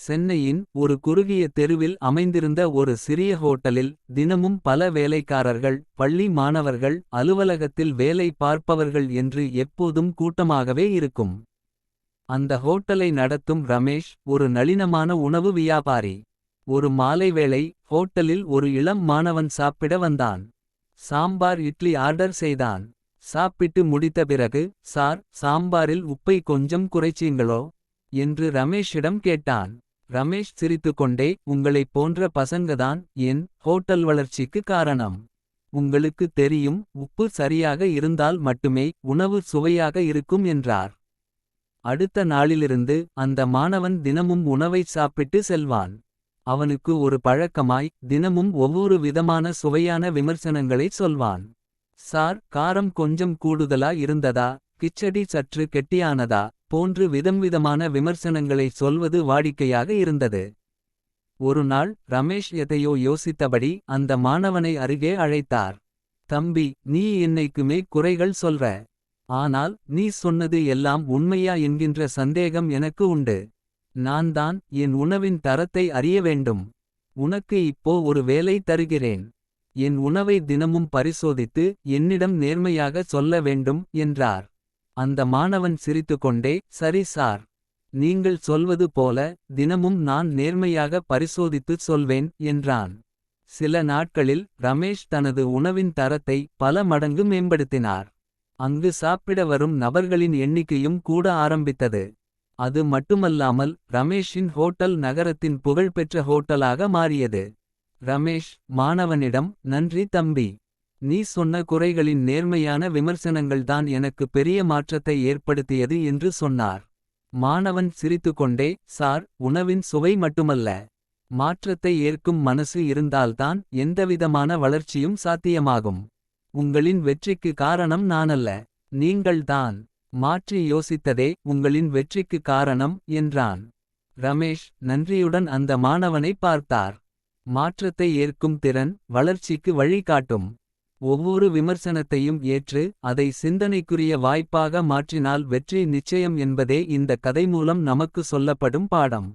சென்னையின் ஒரு குறுகிய தெருவில் அமைந்திருந்த ஒரு சிறிய ஹோட்டலில் தினமும் பல வேலைக்காரர்கள் பள்ளி மாணவர்கள் அலுவலகத்தில் வேலை பார்ப்பவர்கள் என்று எப்போதும் கூட்டமாகவே இருக்கும். அந்த ஹோட்டலை நடத்தும் ரமேஷ் ஒரு நளினமான உணவு வியாபாரி. ஒரு மாலை வேளை ஹோட்டலில் ஒரு இளம் மாணவன் சாப்பிட வந்தான். சாம்பார் இட்லி ஆர்டர் செய்தான். சாப்பிட்டு முடித்த பிறகு சார் சாம்பாரில் உப்பை கொஞ்சம் குறைச்சீங்களோ? என்று ரமேஷிடம் கேட்டான். ரமேஷ் சிரித்துக்கொண்டே உங்களைப் போன்ற பசங்கதான் என் ஹோட்டல் வளர்ச்சிக்கு காரணம். உங்களுக்கு தெரியும் உப்பு சரியாக இருந்தால் மட்டுமே உணவு சுவையாக இருக்கும் என்றார். அடுத்த நாளிலிருந்து அந்த மாணவன் தினமும் உணவை சாப்பிட்டு செல்வான். அவனுக்கு ஒரு பழக்கமாய் தினமும் ஒவ்வொரு விதமான சுவையான விமர்சனங்களை சொல்வான். சார் காரம் கொஞ்சம் கூடுதலா இருந்ததா? கிச்சடி சற்று கெட்டியானதா? போன்று விதம்விதமான விமர்சனங்களை சொல்வது வாடிக்கையாக இருந்தது. ஒரு நாள் ரமேஷ் எதையோ யோசித்தபடி அந்த மாணவனை அருகே அழைத்தார். தம்பி நீ என்னைக்குமே குறைகள் சொல்ற? ஆனால் நீ சொன்னது எல்லாம் உண்மையா என்கின்ற சந்தேகம் எனக்கு உண்டு. நான் தான் என் உணவின் தரத்தை அறிய வேண்டும். உனக்கு இப்போ ஒரு வேலை தருகிறேன். என் உணவை தினமும் பரிசோதித்து என்னிடம் நேர்மையாக சொல்ல வேண்டும் என்றார். அந்த மாணவன் சிரித்துக்கொண்டே சரி சார். நீங்கள் சொல்வது போல தினமும் நான் நேர்மையாக பரிசோதித்து சொல்வேன் என்றான். சில நாட்களில் ரமேஷ் தனது உணவின் தரத்தை பல மடங்கு மேம்படுத்தினார். அங்கு சாப்பிட வரும் நபர்களின் எண்ணிக்கையும் கூட ஆரம்பித்தது. அது மட்டுமல்லாமல் ரமேஷின் ஹோட்டல் நகரத்தின் புகழ்பெற்ற ஹோட்டலாக மாறியது. ரமேஷ் மாணவனிடம் நன்றி தம்பி. நீ சொன்ன குறைகளின் நேர்மையான விமர்சனங்கள்தான் எனக்கு பெரிய மாற்றத்தை ஏற்படுத்தியது என்று சொன்னார். மாணவன் சிரித்துக்கொண்டே சார் உணவின் சுவை மட்டுமல்ல. மாற்றத்தை ஏற்கும் மனசு இருந்தால்தான் எந்தவிதமான வளர்ச்சியும் சாத்தியமாகும். உங்களின் வெற்றிக்கு காரணம் நானல்ல. நீங்கள்தான். மாற்றி யோசித்ததே உங்களின் வெற்றிக்கு காரணம் என்றான். ரமேஷ் நன்றியுடன் அந்த மாணவனை பார்த்தார். மாற்றத்தை ஏற்கும் திறன் வளர்ச்சிக்கு வழிகாட்டும். ஒவ்வொரு விமர்சனத்தையும் ஏற்று அதை சிந்தனைக்குரிய வாய்ப்பாக மாற்றினால் வெற்றி நிச்சயம் என்பதே இந்த கதை மூலம் நமக்கு சொல்லப்படும் பாடம்.